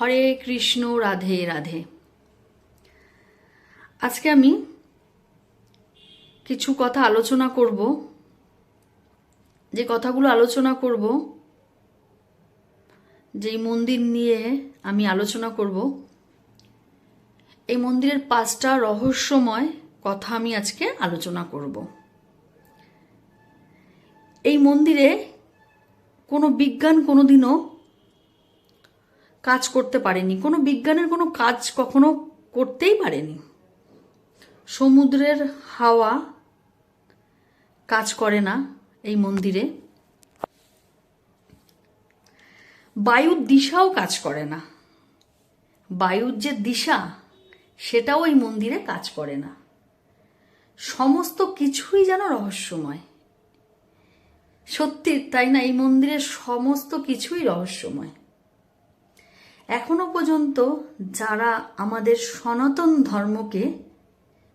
হরে কৃষ্ণ, রাধে রাধে। আজকে আমি কিছু কথা আলোচনা করব। যে কথাগুলো আলোচনা করব, যেই মন্দির নিয়ে আমি আলোচনা করব, এই মন্দিরের পাঁচটা রহস্যময় কথা আমি আজকে আলোচনা করব। এই মন্দিরে কোনো বিজ্ঞান কোনোদিনও কাজ করতে পারেনি। কোনো বিজ্ঞানের কোনো কাজ কখনো করতেই পারেনি। সমুদ্রের হাওয়া কাজ করে না এই মন্দিরে। বায়ুর দিশাও কাজ করে না। বায়ুর যে দিশা, সেটাও এই মন্দিরে কাজ করে না। সমস্ত কিছুই যেন রহস্যময়। সত্যি, তাই না? এই মন্দিরের সমস্ত কিছুই রহস্যময়। এখনও পর্যন্ত যারা আমাদের সনাতন ধর্মকে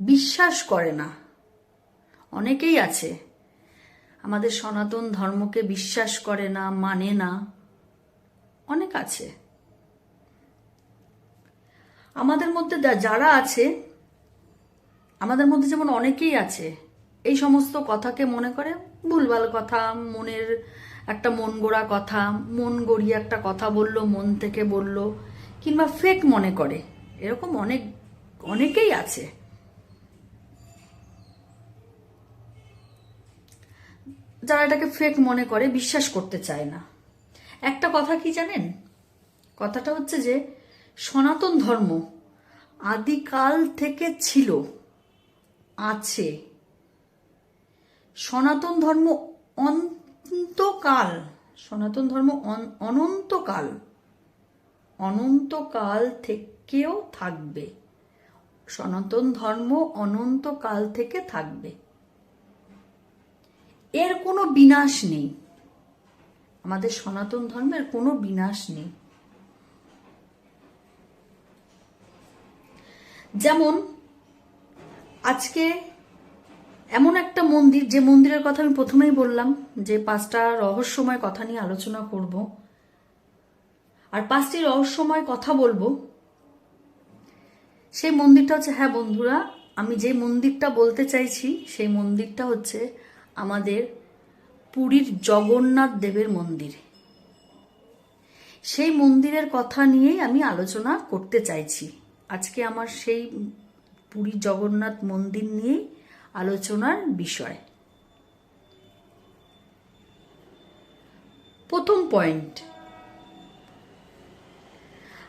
বিশ্বাস করে না, অনেকেই আছে, আমাদের সনাতন ধর্মকে বিশ্বাস করে না মানে না, অনেক আছে। আমাদের মধ্যে যারা আছে, আমাদের মধ্যে যেমন অনেকেই আছে, এই সমস্ত কথাকে মনে করে ভুলভাল কথা, মনের একটা মন গড়া কথা, মন গড়িয়ে একটা কথা বলল, মন থেকে বলল, কিংবা ফেক মনে করে। এরকম অনেক, অনেকেই আছে। যারা এটাকে ফেক মনে করে, বিশ্বাস করতে চায় না। একটা কথা কি জানেন? কথাটা হচ্ছে যে, সনাতন ধর্ম আদিকাল থেকে ছিল, আছে। সনাতন ধর্ম অন্তকাল সনাতন ধর্ম অন- অনন্তকাল অনন্তকাল থেকেও থাকবে। সনাতন ধর্ম অনন্তকাল থেকে থাকবে। এর কোনো বিনাশ নেই। আমাদের সনাতন ধর্মের কোনো বিনাশ নেই। যেমন আজকে এমন একটা মন্দির, যে মন্দিরের কথা আমি প্রথমেই বললাম, যে পাঁচটা রহস্যময় কথা নিয়ে আলোচনা করব। আর পাঁচটি রহস্যময় কথা বলব। সেই মন্দিরটা হচ্ছে হ্যাঁ বন্ধুরা, আমি যে মন্দিরটা বলতে চাইছি, সেই মন্দিরটা হচ্ছে আমাদের পুরীর জগন্নাথ দেবের মন্দির। সেই মন্দিরের কথা নিয়েই আমি আলোচনা করতে চাইছি। আজকে আমার সেই পুরী জগন্নাথ মন্দির নিয়েই আলোচনার বিষয়। প্রথম পয়েন্ট।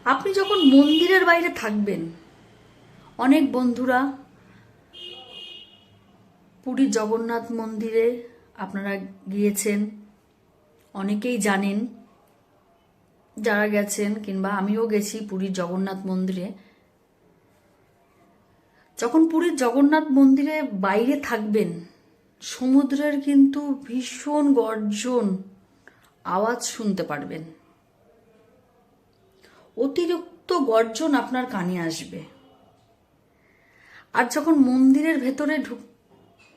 আপনি যখন মন্দিরের বাইরে থাকবেন, অনেক বন্ধুরা পুরী জগন্নাথ মন্দিরে আপনারা গিয়েছেন, অনেকেই জানেন, যারা গেছেন কিংবা আমিও গেছি পুরীর জগন্নাথ মন্দিরে। যখন পুরীর জগন্নাথ মন্দিরে বাইরে থাকবেন, সমুদ্রের কিন্তু ভীষণ গর্জন আওয়াজ শুনতে পারবেন। অতিরিক্ত গর্জন আপনার কানে আসবে। আর যখন মন্দিরের ভেতরে ঢুক,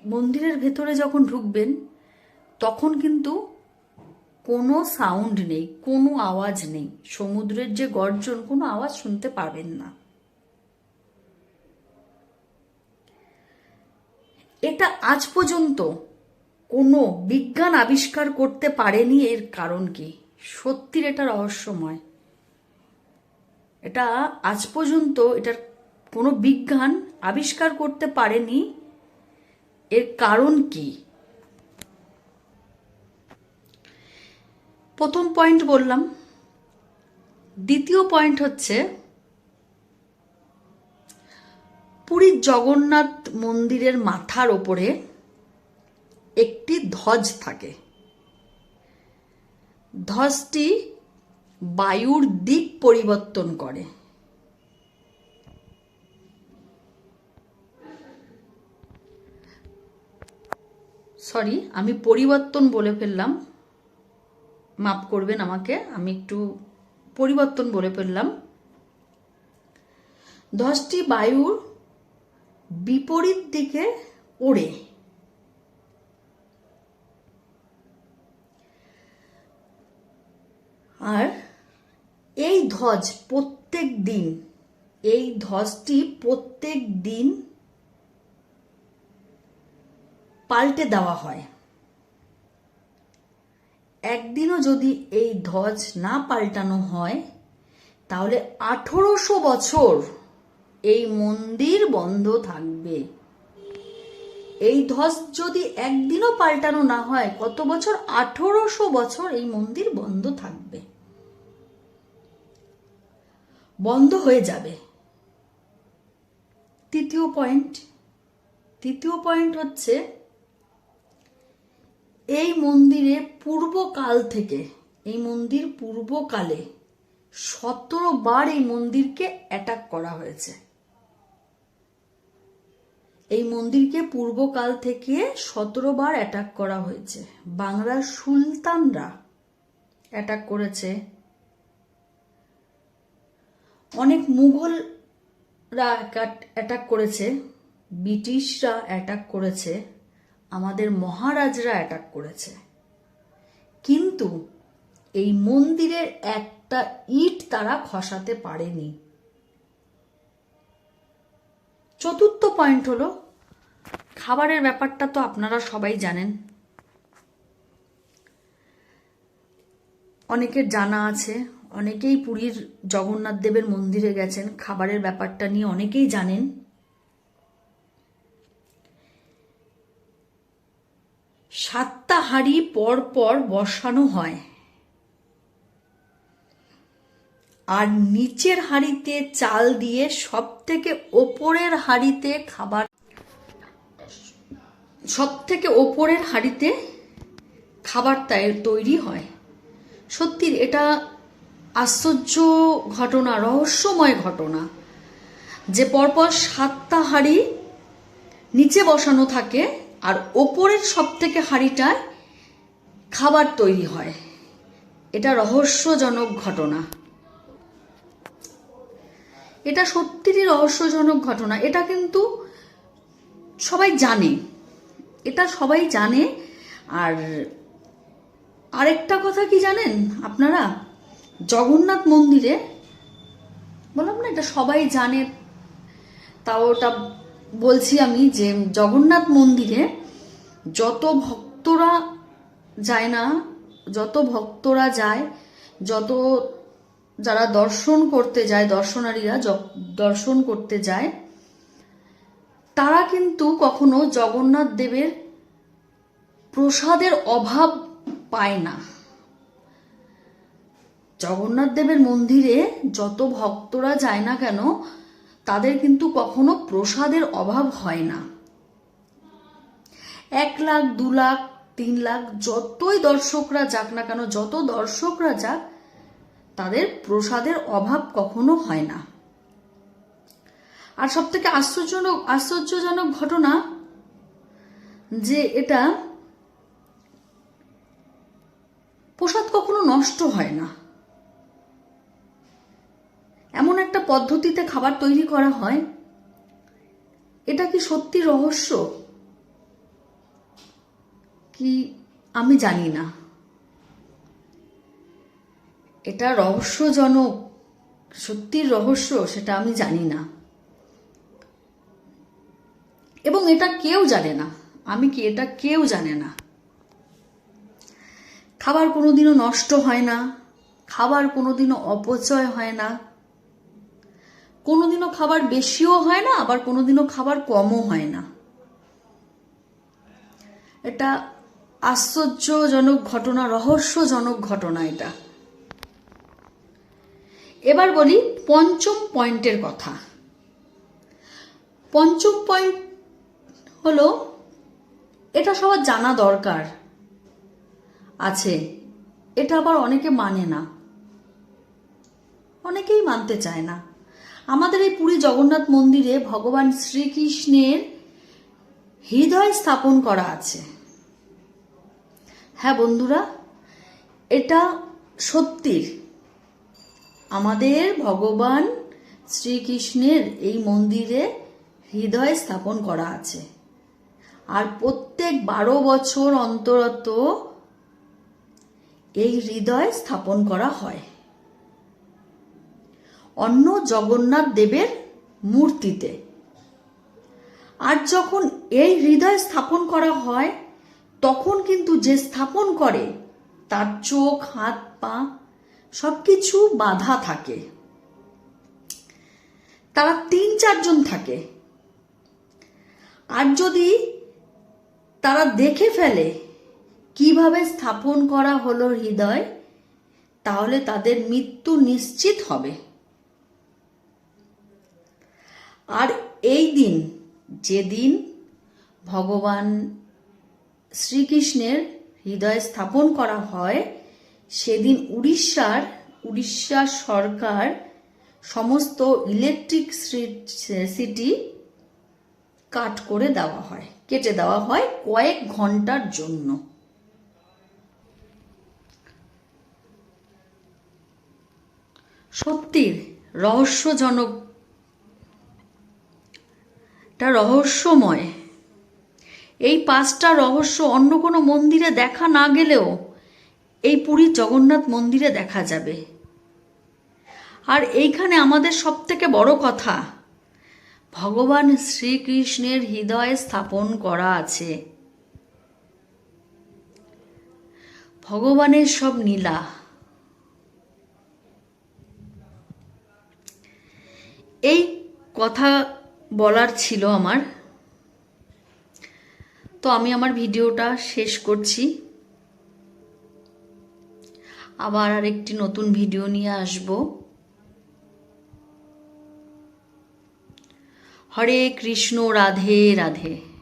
মন্দিরের ভেতরে যখন ঢুকবেন, তখন কিন্তু কোনো সাউন্ড নেই, কোনো আওয়াজ নেই। সমুদ্রের যে গর্জন, কোনো আওয়াজ শুনতে পাবেন না। এটা আজ পর্যন্ত কোনো বিজ্ঞান আবিষ্কার করতে পারেনি এর কারণ কি? সত্যির এটা রহস্যময়। এটা আজ পর্যন্ত এটার কোনো বিজ্ঞান আবিষ্কার করতে পারেনি এর কারণ কি? প্রথম পয়েন্ট বললাম। দ্বিতীয় পয়েন্ট হচ্ছে পুরীর জগন্নাথ মন্দিরের মাথার ওপরে একটি ধ্বজ থাকে। ধ্বজটি বায়ুর দিক পরিবর্তন করে। সরি, আমি পরিবর্তন বলে ফেললাম। মাফ করবেন আমাকে, আমি একটু পরিবর্তন বলে ফেললাম। ধ্বজটি বায়ুর বিপরীত দিকে ওড়ে। আর এই ধ্বজ প্রত্যেক দিন, এই ধ্বজটি প্রত্যেক দিন পাল্টে দেওয়া হয়। একদিনও যদি এই ধ্বজ না পাল্টানো হয়, তাহলে আঠেরোশো বছর এই মন্দির বন্ধ থাকবে। এই ধস যদি একদিনও পাল্টানো না হয়, কত বছর? আঠেরোশো বছর এই মন্দির বন্ধ থাকবে। বন্ধ হয়ে যাবে। তৃতীয় পয়েন্ট। তৃতীয় পয়েন্ট হচ্ছে, এই মন্দিরে পূর্বকাল থেকে, এই মন্দির পূর্বকালে সতেরো বার এই মন্দিরকে অ্যাটাক করা হয়েছে। এই মন্দিরকে পূর্বকাল থেকে সতেরো বার অ্যাটাক করা হয়েছে। বাংলার সুলতানরা অ্যাটাক করেছে। অনেক মুঘলরা অ্যাটাক করেছে। ব্রিটিশরা অ্যাটাক করেছে। আমাদের মহারাজরা অ্যাটাক করেছে। কিন্তু এই মন্দিরের একটা ইট তারা খসাতে পারেনি। চতুর্থ পয়েন্ট হলো, খাবারের ব্যাপারটা তো আপনারা সবাই জানেন। অনেকের জানা আছে, অনেকেই পুরীর জগন্নাথ দেবের মন্দিরে গেছেন, খাবারের ব্যাপারটা নিয়ে অনেকেই জানেন। সাতটা হাঁড়ি পর পর বসানো হয়। আর নিচের হাঁড়িতে চাল দিয়ে সব থেকে ওপরের হাঁড়িতে খাবার সব থেকে ওপরের হাঁড়িতে খাবার তৈরি হয়। সত্যি এটা আশ্চর্য ঘটনা, রহস্যময় ঘটনা। যে পরপর সাতটা হাঁড়ি নিচে বসানো থাকে আর ওপরের সব থেকে হাঁড়িটায় খাবার তৈরি হয়। এটা রহস্যজনক ঘটনা। এটা সত্যিই রহস্যজনক ঘটনা। এটা কিন্তু সবাই জানে। এটা সবাই জানে। আর আরেকটা কথা কি জানেন আপনারা? জগন্নাথ মন্দিরে, বললাম না এটা সবাই জানে, তাও ওটা বলছি আমি যে জগন্নাথ মন্দিরে যত ভক্তরা যায় না, যত ভক্তরা যায়, যত যারা দর্শন করতে যায়, দর্শনারীরা দর্শন করতে যায়, তারা কিন্তু কখনো জগন্নাথ দেবের প্রসাদের অভাব পায় না। জগন্নাথ দেবের মন্দিরে যত ভক্তরা যায় না কেন, তাদের কিন্তু কখনো প্রসাদের অভাব হয় না। এক লাখ, দু লাখ, তিন লাখ, যতই দর্শকরা যাক না কেন, যত দর্শকরা যাক তাদের প্রসাদের অভাব কখনো হয় না। আর সব থেকে আশ্চর্যজনক আশ্চর্যজনক ঘটনা যে এটা প্রসাদ কখনো নষ্ট হয় না। এমন একটা পদ্ধতিতে খাবার তৈরি করা হয়, এটা কি সত্যি রহস্য? কি আমি জানি না। এটা রহস্যজনক। সত্যির রহস্য, সেটা আমি জানি না। এবং এটা কেউ জানে না। আমি কি, এটা কেউ জানে না। খাবার কোনোদিনও নষ্ট হয় না। খাবার কোনোদিনও অপচয় হয় না। কোনোদিনও খাবার বেশিও হয় না, আবার কোনোদিনও খাবার কমও হয় না। এটা আশ্চর্যজনক ঘটনা, রহস্যজনক ঘটনা এটা। এবার বলি পঞ্চম পয়েন্টের কথা। পঞ্চম পয়েন্ট হলো, এটা সবার জানা দরকার। আছে, এটা আবার অনেকে মানে না। অনেকেই মানতে চায় না। আমাদের এই পুরী জগন্নাথ মন্দিরে ভগবান শ্রীকৃষ্ণের হৃদয় স্থাপন করা আছে। হ্যাঁ বন্ধুরা, এটা সত্যির। আমাদের ভগবান শ্রীকৃষ্ণের এই মন্দিরে হৃদয় স্থাপন করা আছে। আর প্রত্যেক বারো বছর অন্তরত এই হৃদয় স্থাপন করা হয়। অন্য জগন্নাথ দেবের মূর্তিতে। আর যখন এই হৃদয় স্থাপন করা হয়, তখন কিন্তু যে স্থাপন করে, তার চোখ, হাত, পা সব কিছু বাধা থাকে। তারা তিন চারজন থাকে। আর যদি তারা দেখে ফেলে কীভাবে স্থাপন করা হলো হৃদয়, তাহলে তাদের মৃত্যু নিশ্চিত হবে। আর এই দিন, যেদিন ভগবান শ্রীকৃষ্ণের হৃদয় স্থাপন করা হয় সেদিন উড়িষ্যার, উড়িষ্যা সরকার সমস্ত ইলেকট্রিক সিটি কাট করে দেওয়া হয়, কেটে দেওয়া হয় কয়েক ঘণ্টার জন্য। সত্যির রহস্যজনক, এটা রহস্যময়। এই পাঁচটা রহস্য অন্য কোনো মন্দিরে দেখা না গেলেও এই পুরীর জগন্নাথ মন্দিরে দেখা যাবে। আর এইখানে আমাদের সব থেকে বড় কথা, ভগবান শ্রীকৃষ্ণের হৃদয়ে স্থাপন করা আছে। ভগবানের সব নীলা। এই কথা বলার ছিল আমার। তো আমি আমার ভিডিওটা শেষ করছি। আবার আরেকটি নতুন ভিডিও নিয়ে আসব। হরে কৃষ্ণ রাধে রাধে।